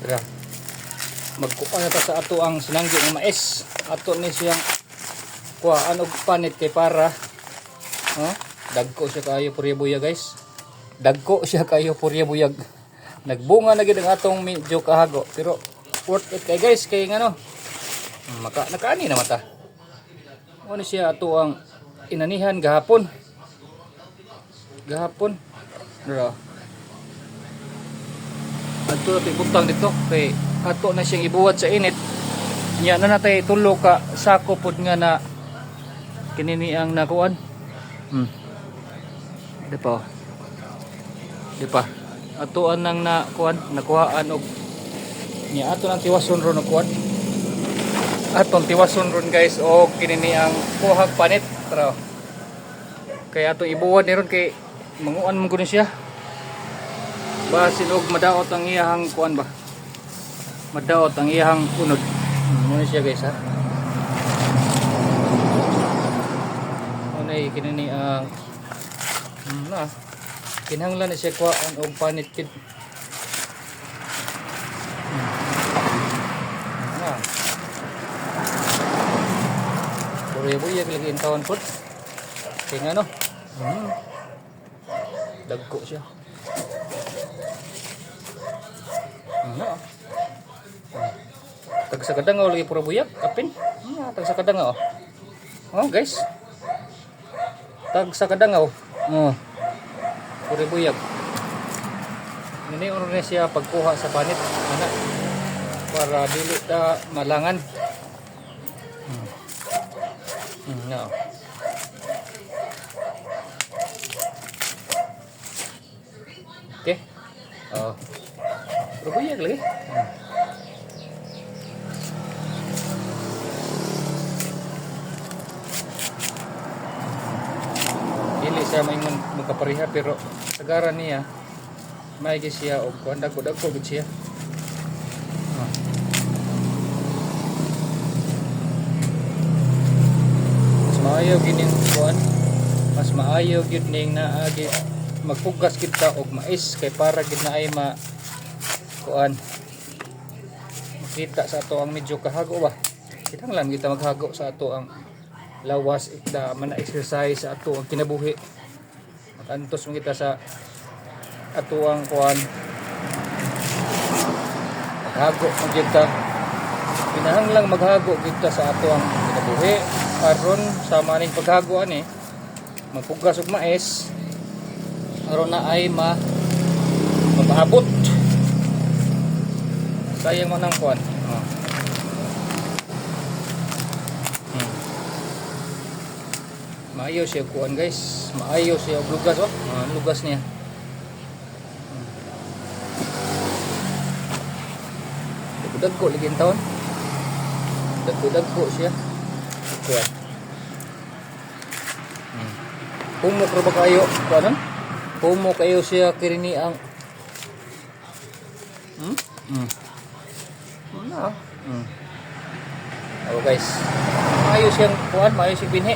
Tara. Magkuha ta sa ato ang sinanggi ng mais. Ato ni siyang kuha ano panit kay para. Oh, dagko siya kayo purya buya guys. Dagko siya kayo purya buyag. Nagbunga na gid ang atong medyo kahago pero worth it kay guys kay ngano. Maka nakaani na mata. Ano siya ato ang inanihan gahapon. Gahapon. Dara. Ato na ibutang dito kay ato na siyang ibuhat sa init. Nya na natay tulo ka sako pod nga na kinini ang nakuan. Hmm. Di pa. oh. Di pa. Ato ang nang nakuan, nakuhaan og nya ato nang tiwason ron nakuan. Atong tiwason ron guys og kinini ang kuhag panit. Tara. Kaya ato ibuhat ni ron kay manguan man siya. Basin og madaot ang iyahang kuan ba. Madaot ang iyahang unod. Ano siya guys ha. Ano ay kinini ang Hmm, na. Kinahanglan na siya kuhaan og panit kid. Hmm. Na. Puri buyag lagi in taon pud. Kaya nga no. Hmm. Dagko siya. Ano? Tag sa kadang lagi pura buyak, kapin. Hmm, tag sa kadang oh. Oh, guys. Tag sa kadang oh. Oh. Pura buyak. Ini ono na pagkuha sa panit, ana. Para dili ta malangan. Hmm. Hmm, no. Okay. Oh. Buyak lagi. Hmm. Dili siya may man magkapariha pero sagaran niya may siya og kuan dagko dagko gud siya. Maayo gining kuan. Mas maayo gyud ning naagi magpugas kita og mais kay para gid na ay ma kuan. Makita sa ato ang medyo kahago ba. Kinahanglan kita maghago sa ato ang lawas ikda man exercise sa ato ang kinabuhi. Makantos mo kita sa ato ang kuan. Maghago mo kita. Kinahanglang maghago kita sa ato ang kinabuhi. Aron sa maning paghago ani magpugas og mais. Aron na ay ma mapaabot sayang man ang kuan oh. Hmm. Maayo siya kuan guys. Maayo siya og lugas oh. Ah, lugas niya. Dagko lagi ang taon. Dagko-dagko siya. Kuan. Hmm. Pumo pro ba kayo? Kuan Pumo kayo siya kirini ang Hmm? Hmm. Ano? Hmm. Oh guys. Maayo siyang kuan, maayo siyang binhi.